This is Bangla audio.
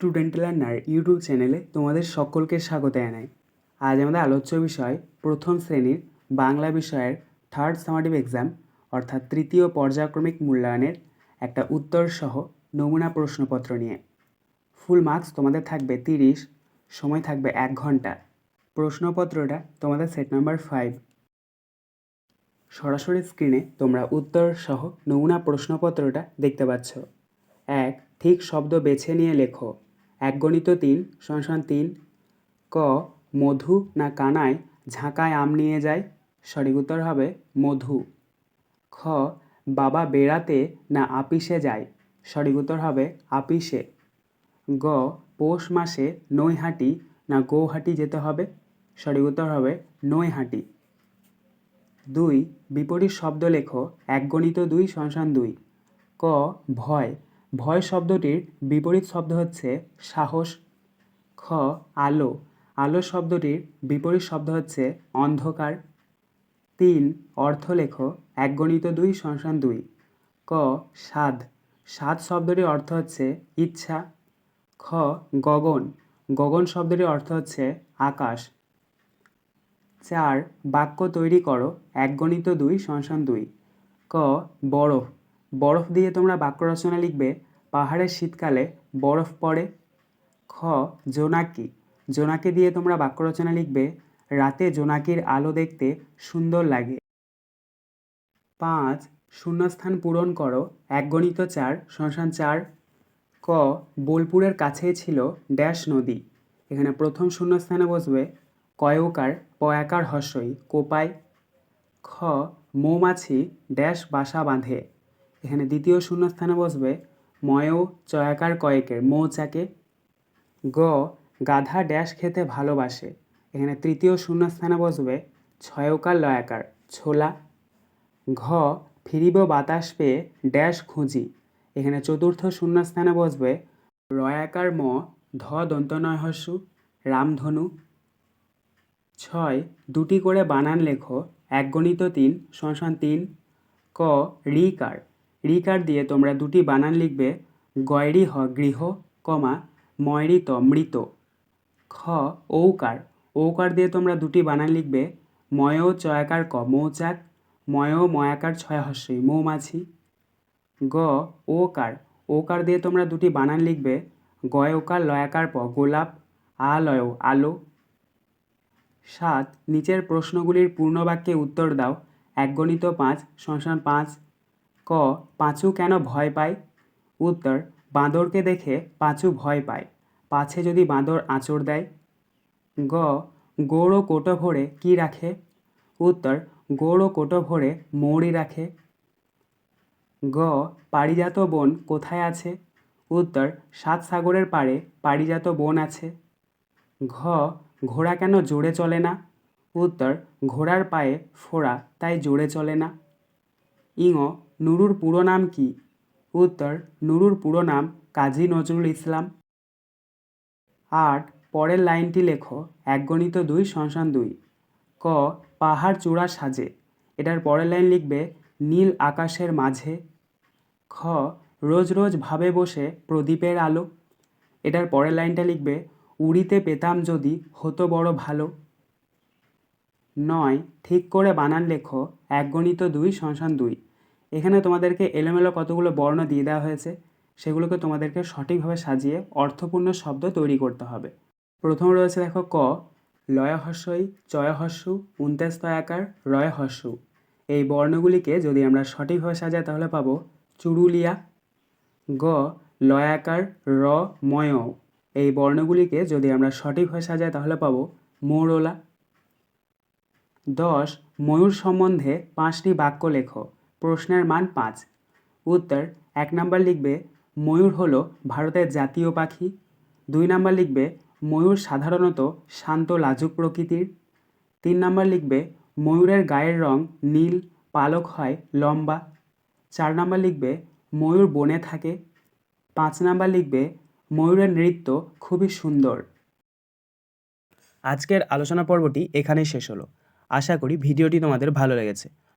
স্টুডেন্ট লার্নার ইউটিউব চ্যানেলে তোমাদের সকলকে স্বাগত জানাই। আজ আমাদের আলোচ্য বিষয়, প্রথম শ্রেণির বাংলা বিষয়ের থার্ড সামাটিভ এক্সাম অর্থাৎ তৃতীয় পর্যায়ক্রমিক মূল্যায়নের একটা উত্তর সহ নমুনা প্রশ্নপত্র নিয়ে। ফুল মার্কস তোমাদের থাকবে তিরিশ, সময় থাকবে এক ঘণ্টা। প্রশ্নপত্রটা তোমাদের সেট নাম্বার ফাইভ সরাসরি স্ক্রিনে তোমরা উত্তর সহ নমুনা প্রশ্নপত্রটা দেখতে পাচ্ছ। এক ঠিক শব্দ বেছে নিয়ে লেখো। এক গণিত তিন সমান তিন। ক, মধু না কানায় ঝাঁকায় আম নিয়ে যায়? সঠিক উত্তর হবে মধু। খ, বাবা বেড়াতে না আপিসে যায়? সঠিক উত্তর হবে আপিসে। গ, পৌষ মাসে নৈহাটি না গৌহাটি যেতে হবে? সঠিক উত্তর হবে নৈহাটি। দুই, বিপরীত শব্দ লেখো। এক গণিত দুই সমান দুই। ক, ভয় ভয় শব্দটির বিপরীত শব্দ হচ্ছে সাহস, খ, আলো। আলো শব্দটির বিপরীত শব্দ হচ্ছে অন্ধকার। তিন অর্থ লেখো এক গণিত দুই সমান দুই। ক স্বাদ স্বাদ শব্দটির অর্থ হচ্ছে ইচ্ছা। খ, গগন। গগন শব্দটির অর্থ হচ্ছে আকাশ। চার, বাক্য তৈরি করো এক গণিত দুই সমান দুই। ক বরফ বরফ দিয়ে তোমরা বাক্য রচনা লিখবে, পাহাড়ের শীতকালে বরফ পড়ে। খ, জোনাকি। জোনাকি দিয়ে তোমরা বাক্য রচনা লিখবে, রাতে জোনাকির আলো দেখতে সুন্দর লাগে। পাঁচ, শূন্যস্থান পূরণ করো এক গণিত চার সমান চার। ক, বোলপুরের কাছেই ছিল ড্যাশ নদী। এখানে প্রথম শূন্যস্থানে বসবে কয়কার পয়াকার হস্যই কোপায় খ, মৌমাছি, ড্যাশ বাসা বাঁধে। এখানে দ্বিতীয় শূন্যস্থানে বসবে ময়ও চয়াকার কয়েকের মৌচাকে গ গাধা ড্যাশ খেতে ভালোবাসে। এখানে তৃতীয় শূন্যস্থানে বসবে ছয়কার লয়াকার, ছোলা। ঘ ফিরিব বাতাস পেয়ে ড্যাশ খুঁজি। এখানে চতুর্থ শূন্যস্থানে বসবে রয়াকার ম ধ দন্তনয় হস্যু রামধনু। ছয় দুটি করে বানান লেখো এক গণিত তিন সমান তিন, ক রিকার। রিকার দিয়ে তোমরা দুটি বানান লিখবে, গয়রি হ গৃহ, কমা ময়রিত মৃত। খ ঔকার। ঔকার দিয়ে তোমরা দুটি বানান লিখবে, ময় চয়াকার ক মৌচাক, ময় ময়াকার ছয় হস্যই মৌমাছি। গ ওকার ওকার দিয়ে তোমরা দুটি বানান লিখবে, গয় ওকার লয়াকার প গোলাপ আলয় আলো। সাত, নিচের প্রশ্নগুলির পূর্ণবাক্যে উত্তর দাও এক গণিত পাঁচ সংসান পাঁচ ক, পাঁচু কেন ভয় পায়? উত্তর, বাঁদরকে দেখে পাঁচু ভয় পায়। পাছে যদি বাঁদর আঁচড় দেয়? গ গৌড় কোটো ভরে কি রাখে? উত্তর গৌড় কোটো ভরে মৌরি রাখে। গ, পারিজাত বন কোথায় আছে? উত্তর, সাত সাগরের পাড়ে পারিজাত বন আছে। ঘ, ঘোড়া কেন জোরে চলে না? উত্তর, ঘোড়ার পায়ে ফোড়া, তাই জোরে চলে না। ইঙ নুরুর পুরো নাম কি? উত্তর, নুরুর পুরো নাম কাজী নজরুল ইসলাম। আট পরের লাইনটি লেখো এক গণিত দুই সংসান দুই। ক, পাহাড় চূড়া সাজে। এটার পরের লাইন লিখবে, নীল আকাশের মাঝে। খ, রোজ রোজ ভাবে বসে প্রদীপের আলো। এটার পরের লাইনটা লিখবে, উড়িতে পেতাম যদি হতো বড় ভালো। নয়, ঠিক করে বানান লেখো এক গণিত দুই সংসান দুই। এখানে তোমাদেরকে এলোমেলো কতগুলো বর্ণ দিয়ে দেওয়া হয়েছে, সেগুলোকে তোমাদেরকে সঠিকভাবে সাজিয়ে অর্থপূর্ণ শব্দ তৈরি করতে হবে। প্রথম রয়েছে দেখো ক লয় হস্যই চয় হস্যু উন্তেস্তয়াকার রয় হস্যু এই বর্ণগুলিকে যদি আমরা সঠিকভাবে সাজাই তাহলে পাবো চুরুলিয়া, গ, লয়াকার র ময় এই বর্ণগুলিকে যদি আমরা সঠিকভাবে সাজাই তাহলে পাবো মৌরলা। দশ, ময়ূর সম্বন্ধে পাঁচটি বাক্য লেখো। প্রশ্নের মান পাঁচ। উত্তর, এক নাম্বার লিখবে, ময়ূর হলো ভারতের জাতীয় পাখি। দুই নাম্বার লিখবে, ময়ূর সাধারণত শান্ত, লাজুক প্রকৃতির। তিন নাম্বার লিখবে, ময়ূরের গায়ের রং নীল, পালক হয় লম্বা। চার নাম্বার লিখবে, ময়ূর বনে থাকে। পাঁচ নাম্বার লিখবে, ময়ূরের নৃত্য খুবই সুন্দর। আজকের আলোচনা পর্বটি এখানেই শেষ হলো। আশা করি ভিডিওটি তোমাদের ভালো লেগেছে।